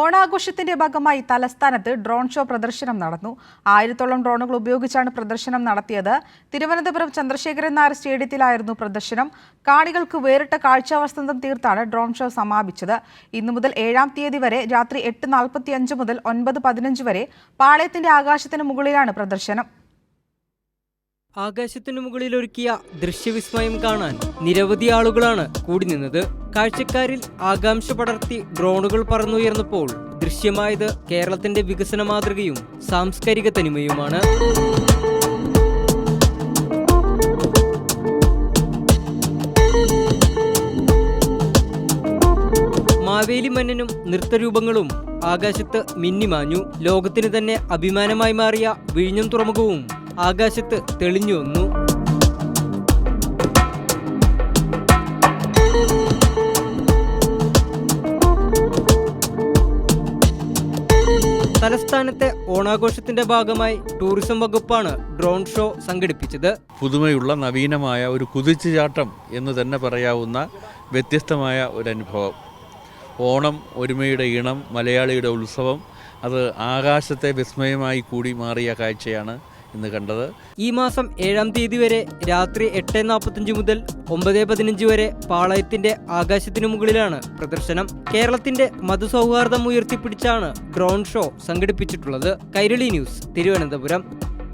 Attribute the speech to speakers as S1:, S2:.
S1: ഓണാഘോഷത്തിന്റെ ഭാഗമായി തലസ്ഥാനത്ത് drone show പ്രദർശനം നടന്നു. ആയിരത്തോളം ഡ്രോണുകൾ ഉപയോഗിച്ചാണ് പ്രദർശനം നടത്തിയത്. തിരുവനന്തപുരം ചന്ദ്രശേഖരൻ നായർ സ്റ്റേഡിയത്തിലായിരുന്നു പ്രദർശനം. കാണികൾക്ക് വേറിട്ട കാഴ്ചാവസന്തം തീർത്താണ് ഡ്രോൺ ഷോ സമാപിച്ചത്. ഇന്നു മുതൽ ഏഴാം തീയതി വരെ രാത്രി എട്ട് നാൽപ്പത്തി അഞ്ച് മുതൽ ഒൻപത് പതിനഞ്ച് വരെ പാളയത്തിന്റെ ആകാശത്തിന് മുകളിലാണ് പ്രദർശനം.
S2: ആകാശത്തിനു മുകളിൽ ഒരുക്കിയ ദൃശ്യവിസ്മയം കാണാൻ നിരവധി ആളുകളാണ് കൂടി നിന്നത്. കാഴ്ചക്കാരിൽ ആകാംക്ഷ പടർത്തി ഡ്രോണുകൾ പറന്നുയർന്നപ്പോൾ ദൃശ്യമായത് കേരളത്തിന്റെ വികസന മാതൃകയും സാംസ്കാരിക തനിമയുമാണ്. മാവേലി മന്നനും നൃത്തരൂപങ്ങളും ആകാശത്ത് മിന്നിമാഞ്ഞു. ലോകത്തിന് തന്നെ അഭിമാനമായി മാറിയ വിഴിഞ്ഞം തുറമുഖവും ആകാശത്ത് തെളിഞ്ഞു വന്നു. തലസ്ഥാനത്തെ ഓണാഘോഷത്തിന്റെ ഭാഗമായി ടൂറിസം വകുപ്പാണ് ഡ്രോൺ ഷോ സംഘടിപ്പിച്ചത്.
S3: പുതുമയുള്ള നവീനമായ ഒരു കുതിച്ചുചാട്ടം എന്ന് തന്നെ പറയാവുന്ന വ്യത്യസ്തമായ ഒരു അനുഭവം ഓണം ഒരുമയുടെ ഇണം മലയാളിയുടെ ഉത്സവം അത് ആകാശത്തെ വിസ്മയമായി കൂടി മാറിയ കാഴ്ചയാണ് ഇന്ന് കണ്ടത്.
S2: ഈ മാസം ഏഴാം തീയതി വരെ രാത്രി എട്ട് നാൽപ്പത്തഞ്ച് മുതൽ ഒമ്പത് പതിനഞ്ച് വരെ പാളയത്തിന്റെ ആകാശത്തിനു മുകളിലാണ് പ്രദർശനം. കേരളത്തിന്റെ മതസൗഹാർദ്ദം ഉയർത്തിപ്പിടിച്ചാണ് ഡ്രോൺ ഷോ സംഘടിപ്പിച്ചിട്ടുള്ളത്. കൈരളി ന്യൂസ് തിരുവനന്തപുരം.